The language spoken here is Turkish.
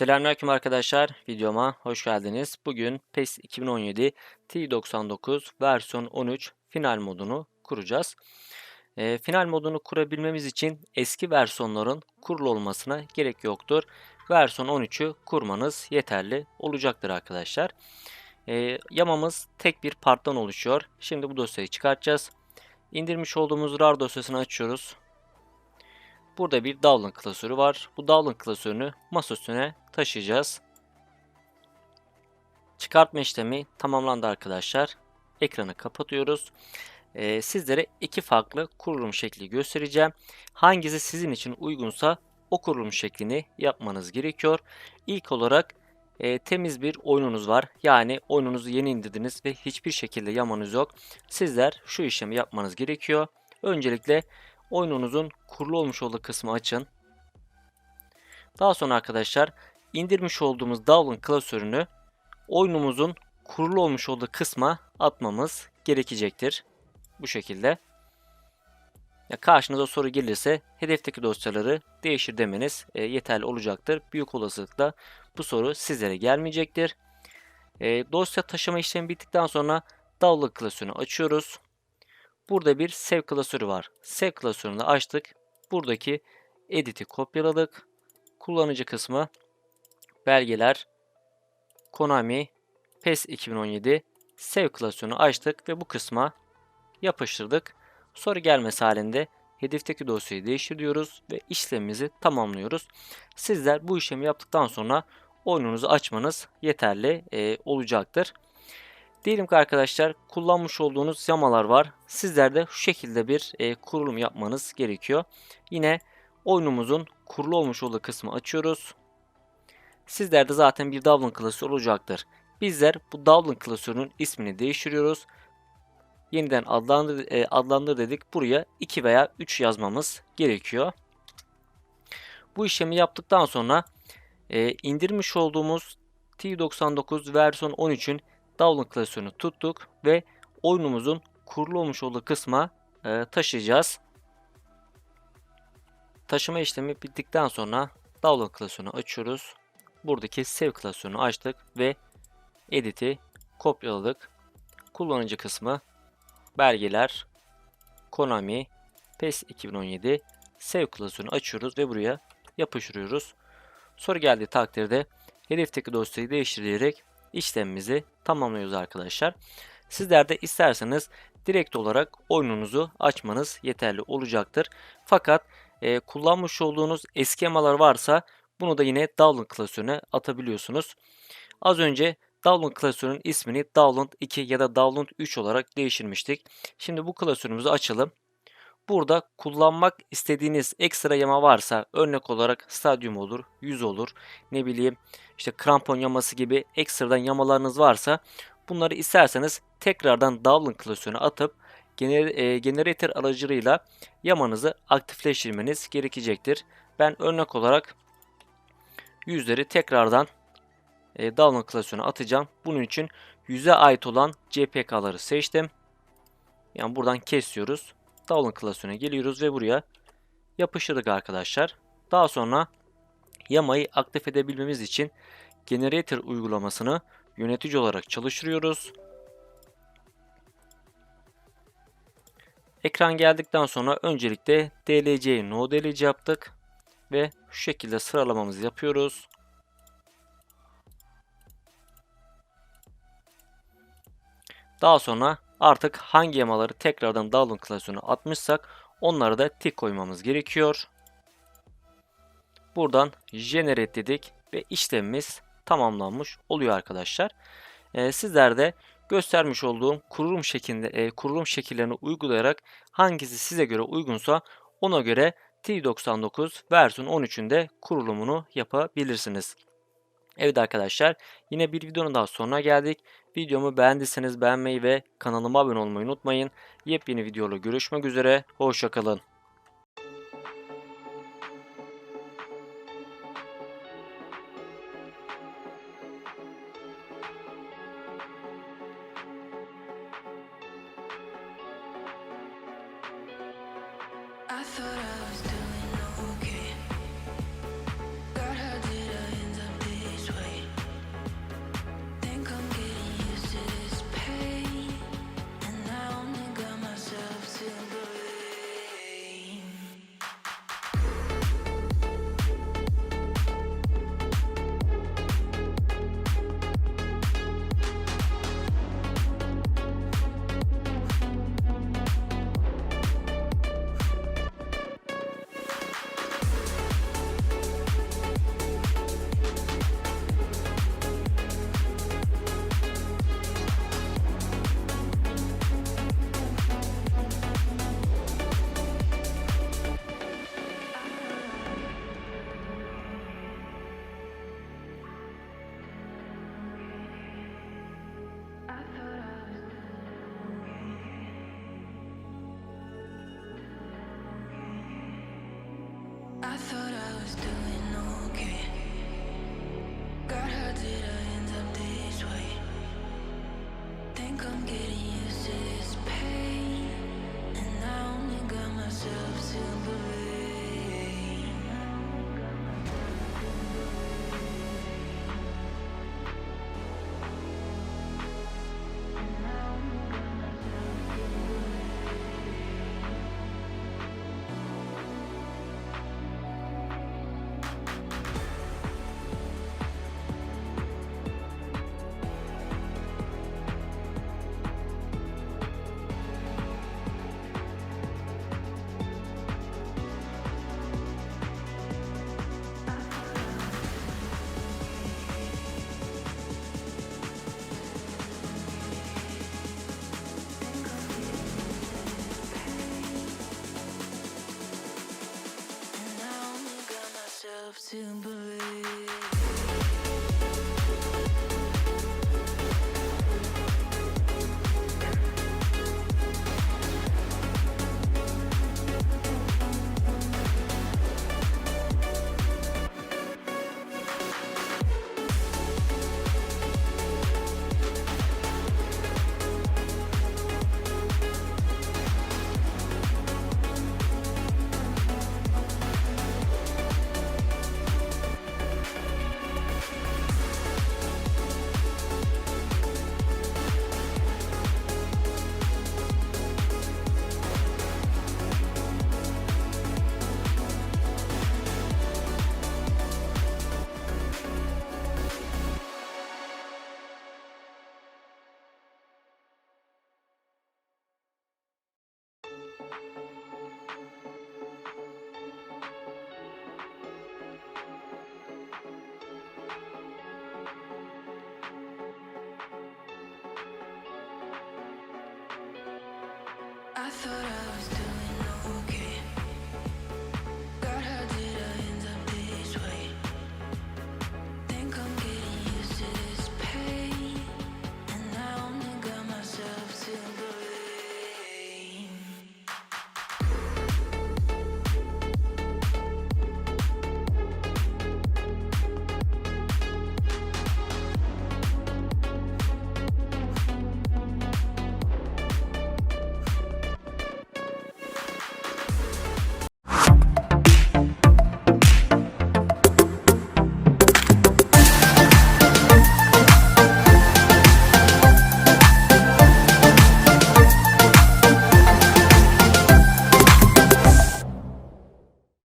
Selamünaleyküm arkadaşlar. Videoma hoş geldiniz. Bugün PES 2017 T99 versiyon 13 final modunu kuracağız. Ee, final modunu kurabilmemiz için eski versiyonların kurulu olmasına gerek yoktur. Versiyon 13'ü kurmanız yeterli olacaktır arkadaşlar. Ee, yamamız tek bir parttan oluşuyor. Şimdi bu dosyayı çıkartacağız. İndirmiş olduğumuz RAR dosyasını açıyoruz. Burada bir Dowlin klasörü var. Bu Dowlin klasörünü masa üstüne taşıyacağız. Çıkartma işlemi tamamlandı arkadaşlar. Ekranı kapatıyoruz. Ee, sizlere iki farklı kurulum şekli göstereceğim. Hangisi sizin için uygunsa o kurulum şeklini yapmanız gerekiyor. İlk olarak e, temiz bir oyununuz var. Yani oyununuzu yeni indirdiniz ve hiçbir şekilde yamanız yok. Sizler şu işlemi yapmanız gerekiyor. Öncelikle oyununuzun kurulu olmuş olduğu kısmı açın. Daha sonra arkadaşlar indirmiş olduğumuz Dowlin klasörünü oyunumuzun kurulu olmuş olduğu kısma atmamız gerekecektir. Bu şekilde. Ya karşınıza soru gelirse hedefteki dosyaları değiştir demeniz e, yeterli olacaktır. Büyük olasılıkla bu soru sizlere gelmeyecektir. E, dosya taşıma işlemi bittikten sonra Dowlin klasörünü açıyoruz. Burada bir save klasörü var. Save klasörünü açtık. Buradaki edit'i kopyaladık. Kullanıcı kısmı belgeler Konami PES 2017 save klasörünü açtık ve bu kısma yapıştırdık. Soru gelmesi halinde hedefteki dosyayı değiştiriyoruz ve işlemimizi tamamlıyoruz. Sizler bu işlemi yaptıktan sonra oyununuzu açmanız yeterli e, olacaktır. Diyelim ki arkadaşlar kullanmış olduğunuz yamalar var. Sizler de şu şekilde bir e, kurulum yapmanız gerekiyor. Yine oyunumuzun kurulu olmuş olduğu kısmı açıyoruz. Sizlerde zaten bir Dublin klasörü olacaktır. Bizler bu Dublin klasörünün ismini değiştiriyoruz. Yeniden adlandır, e, adlandır dedik. Buraya 2 veya 3 yazmamız gerekiyor. Bu işlemi yaptıktan sonra e, indirmiş olduğumuz T99 versiyon 13'ün Dowlin klasörünü tuttuk ve oyunumuzun kurulu olmuş olduğu kısma e, taşıyacağız. Taşıma işlemi bittikten sonra Dowlin klasörünü açıyoruz. Buradaki Save klasörünü açtık ve Edit'i kopyaladık. Kullanıcı kısmı belgeler Konami PES 2017 Save klasörünü açıyoruz ve buraya yapıştırıyoruz. Soru geldiği takdirde hedefteki dosyayı değiştirerek işlemimizi tamamlıyoruz arkadaşlar. Sizler de isterseniz direkt olarak oyununuzu açmanız yeterli olacaktır. Fakat e, kullanmış olduğunuz eski emalar varsa bunu da yine Download klasörüne atabiliyorsunuz. Az önce Download klasörünün ismini Download 2 ya da Download 3 olarak değiştirmiştik. Şimdi bu klasörümüzü açalım. Burada kullanmak istediğiniz ekstra yama varsa örnek olarak stadyum olur, yüz olur, ne bileyim işte krampon yaması gibi ekstradan yamalarınız varsa bunları isterseniz tekrardan Dublin klasörüne atıp gener e, generator aracılığıyla yamanızı aktifleştirmeniz gerekecektir. Ben örnek olarak yüzleri tekrardan e, Dublin klasörüne atacağım. Bunun için yüze ait olan CPK'ları seçtim. Yani buradan kesiyoruz. Download klasörüne geliyoruz ve buraya yapıştırdık arkadaşlar. Daha sonra yamayı aktif edebilmemiz için Generator uygulamasını yönetici olarak çalıştırıyoruz. Ekran geldikten sonra öncelikle DLC'yi no DLC yaptık ve şu şekilde sıralamamızı yapıyoruz. Daha sonra artık hangi yamaları tekrardan download klasörüne atmışsak onları da tik koymamız gerekiyor. Buradan generate dedik ve işlemimiz tamamlanmış oluyor arkadaşlar. Ee, sizler de göstermiş olduğum kurulum şeklinde e, kurulum şekillerini uygulayarak hangisi size göre uygunsa ona göre T99 versiyon 13'ün de kurulumunu yapabilirsiniz. Evet arkadaşlar yine bir videonun daha sonuna geldik. Videomu beğendiyseniz beğenmeyi ve kanalıma abone olmayı unutmayın. Yepyeni videoda görüşmek üzere. Hoşçakalın. thought I was doing to. I thought I was doing